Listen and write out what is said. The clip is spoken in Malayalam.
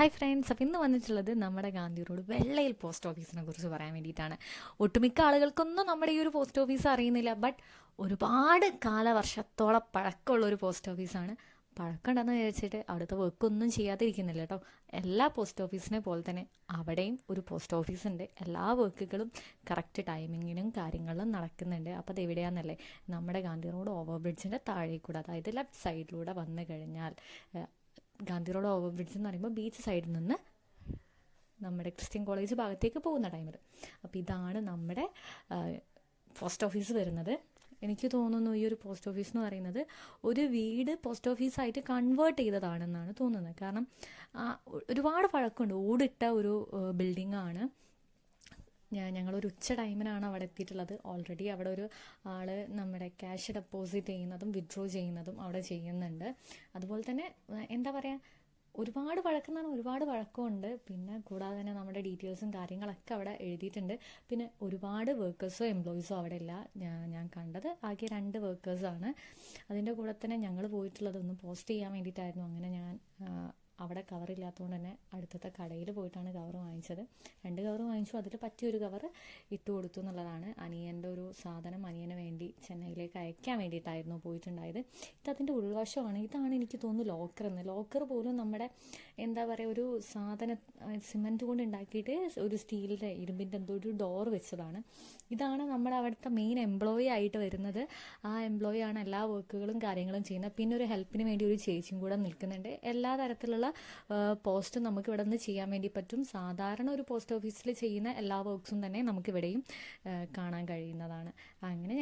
ഹായ് ഫ്രണ്ട്സ് അപ്പോൾ ഇന്ന് വന്നിട്ടുള്ളത് നമ്മുടെ ഗാന്ധി റോഡ് വെള്ളയിൽ പോസ്റ്റ് ഓഫീസിനെ കുറിച്ച് പറയാൻ വേണ്ടിയിട്ടാണ്. ഒട്ടുമിക്ക ആളുകൾക്കൊന്നും നമ്മുടെ ഈ ഒരു പോസ്റ്റ് ഓഫീസ് അറിയുന്നില്ല ബട്ട് ഒരുപാട് കാലവർഷത്തോളം പഴക്കമുള്ള ഒരു പോസ്റ്റ് ഓഫീസാണ് പഴക്കമുണ്ടെന്ന് വിചാരിച്ചിട്ട് അവിടുത്തെ വർക്കൊന്നും ചെയ്യാതിരിക്കുന്നില്ല കേട്ടോ എല്ലാ പോസ്റ്റ് ഓഫീസിനെ പോലെ തന്നെ അവിടെയും ഒരു പോസ്റ്റ് ഓഫീസ് ഉണ്ട്. എല്ലാ വർക്കുകളും കറക്റ്റ് ടൈമിങ്ങിനും കാര്യങ്ങളിലും നടക്കുന്നുണ്ട്. അപ്പോൾ അത് എവിടെയാണെന്നല്ലേ നമ്മുടെ ഗാന്ധി റോഡ് ഓവർ ബ്രിഡ്ജിന്റെ താഴെ കൂടെ അതായത് ലെഫ്റ്റ് സൈഡിലൂടെ വന്നു കഴിഞ്ഞാൽ ഗാന്ധി റോഡ് ഓവർ ബ്രിഡ്ജ് എന്ന് പറയുമ്പോൾ ബീച്ച് സൈഡിൽ നിന്ന് നമ്മുടെ ക്രിസ്ത്യൻ കോളേജ് ഭാഗത്തേക്ക് പോകുന്ന ടൈമിൽ അപ്പോൾ ഇതാണ് നമ്മുടെ പോസ്റ്റ് ഓഫീസ് വരുന്നത്. എനിക്ക് തോന്നുന്നു ഈ ഒരു പോസ്റ്റ് ഓഫീസ് എന്ന് പറയുന്നത് ഒരു വീട് പോസ്റ്റ് ഓഫീസായിട്ട് കൺവേർട്ട് ചെയ്തതാണെന്നാണ് തോന്നുന്നത്. കാരണം ഒരുപാട് പഴക്കമുണ്ട്. ഓടിട്ട ഒരു ബിൽഡിംഗ് ആണ്. ഞങ്ങളൊരു ഉച്ച ടൈമിനാണ് അവിടെ എത്തിയിട്ടുള്ളത്. ഓൾറെഡി അവിടെ ഒരു ആൾ നമ്മുടെ ക്യാഷ് ഡെപ്പോസിറ്റ് ചെയ്യുന്നതും വിഡ്രോ ചെയ്യുന്നതും അവിടെ ചെയ്യുന്നുണ്ട്. അതുപോലെ തന്നെ എന്താ പറയുക ഒരുപാട് വഴക്കെന്നാണ് ഒരുപാട് വഴക്കമുണ്ട്. പിന്നെ കൂടാതെ തന്നെ നമ്മുടെ ഡീറ്റെയിൽസും കാര്യങ്ങളൊക്കെ അവിടെ എഴുതിയിട്ടുണ്ട്. പിന്നെ ഒരുപാട് വർക്കേഴ്സോ എംപ്ലോയീസോ അവിടെ ഇല്ല. ഞാൻ കണ്ടത് ആകെ രണ്ട് വർക്കേഴ്സാണ് അതിന്റെ കൂടെ തന്നെ ഞങ്ങൾ പോയിട്ടുള്ളത് ഒന്ന് പോസ്റ്റ് ചെയ്യാൻ വേണ്ടിയിട്ടായിരുന്നു. അങ്ങനെ ഞാൻ കവർ ഇല്ലാത്തതുകൊണ്ട് തന്നെ അടുത്തത്തെ കടയിൽ പോയിട്ടാണ് കവർ വാങ്ങിച്ചത്. രണ്ട് കവർ വാങ്ങിച്ചു. അതിൽ പറ്റിയൊരു കവർ ഇട്ട് കൊടുത്തു എന്നുള്ളതാണ് അനിയന്റെ ഒരു സാധനം അനിയന് വേണ്ടി ചെന്നൈയിലേക്ക് അയക്കാൻ വേണ്ടിയിട്ടായിരുന്നു പോയിട്ടുണ്ടായത്. ഇത് അതിന്റെ ഉൾവശമാണ്. ഇതാണ് എനിക്ക് തോന്നുന്നു ലോക്കർ എന്ന്. ലോക്കർ പോലും നമ്മുടെ എന്താ പറയുക ഒരു സാധന സിമെന്റ് കൊണ്ട് ഉണ്ടാക്കിയിട്ട് ഒരു സ്റ്റീലിന്റെ ഇരുമ്പിന്റെ എന്തോ ഒരു ഡോർ വെച്ചതാണ്. ഇതാണ് നമ്മുടെ അവിടുത്തെ മെയിൻ എംപ്ലോയി ആയിട്ട് വരുന്നത്. ആ എംപ്ലോയി ആണ് എല്ലാ വർക്കുകളും കാര്യങ്ങളും ചെയ്യുന്നത്. പിന്നെ ഒരു ഹെൽപ്പിന് വേണ്ടി ഒരു ചേച്ചിയും കൂടെ നിൽക്കുന്നുണ്ട്. എല്ലാ തരത്തിലുള്ള പോസ്റ്റും നമുക്ക് ഇവിടെ നിന്ന് ചെയ്യാൻ വേണ്ടി പറ്റും. സാധാരണ ഒരു പോസ്റ്റ് ഓഫീസിൽ ചെയ്യുന്ന എല്ലാ വർക്ക്സും തന്നെ നമുക്കിവിടെയും കാണാൻ കഴിയുന്നതാണ്. അങ്ങനെ